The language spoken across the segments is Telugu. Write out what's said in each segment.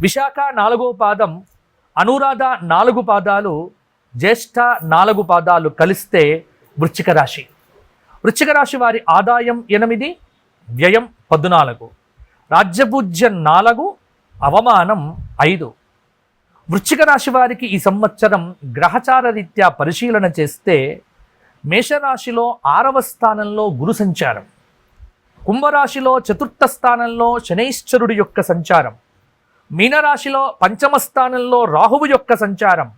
విశాఖ నాలుగో పాదం అనురాధ నాలుగు పాదాలు జ్యేష్ఠ నాలుగు పాదాలు కలిస్తే వృశ్చిక రాశి. వృశ్చిక రాశి వారి ఆదాయం ఎనిమిది వ్యయం పద్నాలుగు. రాజ్యపూజ్యం నాలుగు అవమానం ఐదు. వృశ్చిక రాశి వారికి ఈ సంవత్సరం గ్రహచార రీత్యా పరిశీలన చేస్తే మేషరాశిలో ఆరవ స్థానంలో గురు సంచారం. కుంభరాశిలో చతుర్థ స్థానంలో శనైశ్వరుడి యొక్క సంచారం. మీనరాశిలో పంచమ స్థానంలో రాహువు యొక్క సంచారం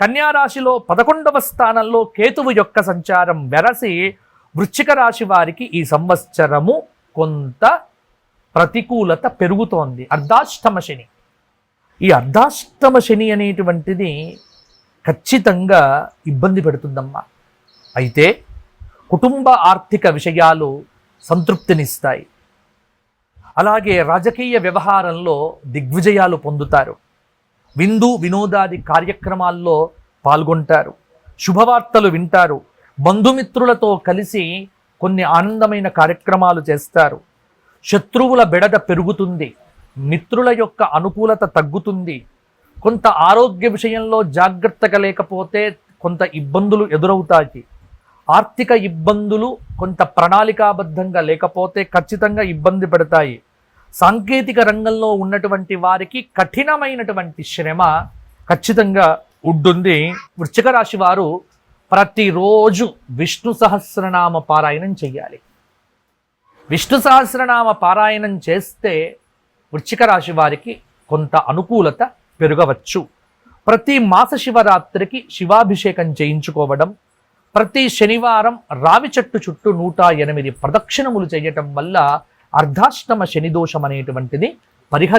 కన్యారాశిలో పదకొండవ స్థానంలో కేతువు యొక్క సంచారం వెరసి వృశ్చిక రాశి వారికి ఈ సంవత్సరము కొంత ప్రతికూలత పెరుగుతోంది. అర్ధాష్టమ శని. ఈ అర్ధాష్టమ శని అనేటువంటిది ఖచ్చితంగా ఇబ్బంది పెడుతుందమ్మా. అయితే కుటుంబ ఆర్థిక విషయాలు సంతృప్తినిస్తాయి. అలాగే రాజకీయ వ్యవహారంలో దిగ్విజయాలు పొందుతారు. విందు వినోదాది కార్యక్రమాల్లో పాల్గొంటారు. శుభవార్తలు వింటారు. బంధుమిత్రులతో కలిసి కొన్ని ఆనందమైన కార్యక్రమాలు చేస్తారు. శత్రువుల బెడద పెరుగుతుంది. మిత్రుల యొక్క అనుకూలత తగ్గుతుంది. కొంత ఆరోగ్య విషయంలో జాగ్రత్తగా లేకపోతే కొంత ఇబ్బందులు ఎదురవుతాయి. ఆర్థిక ఇబ్బందులు కొంత ప్రణాళికాబద్ధంగా లేకపోతే ఖచ్చితంగా ఇబ్బంది పెడతాయి. సాంకేతిక రంగంలో ఉన్నటువంటి వారికి కఠినమైనటువంటి శ్రమ ఖచ్చితంగా ఉంటుంది. వృశ్చిక రాశి వారు ప్రతిరోజు విష్ణు సహస్రనామ పారాయణం చేయాలి విష్ణు సహస్రనామ పారాయణం చేస్తే వృశ్చిక రాశి వారికి కొంత అనుకూలత పెరగవచ్చు. ప్రతి మాస శివరాత్రికి శివాభిషేకం చేయించుకోవడం ప్రతి శనివారం రావి చెట్టు చుట్టూ నూట ఎనిమిది ప్రదక్షిణములు చేయటం వల్ల అర్ధాష్టమ శనిదోషం అనేటువంటిది పరిహరి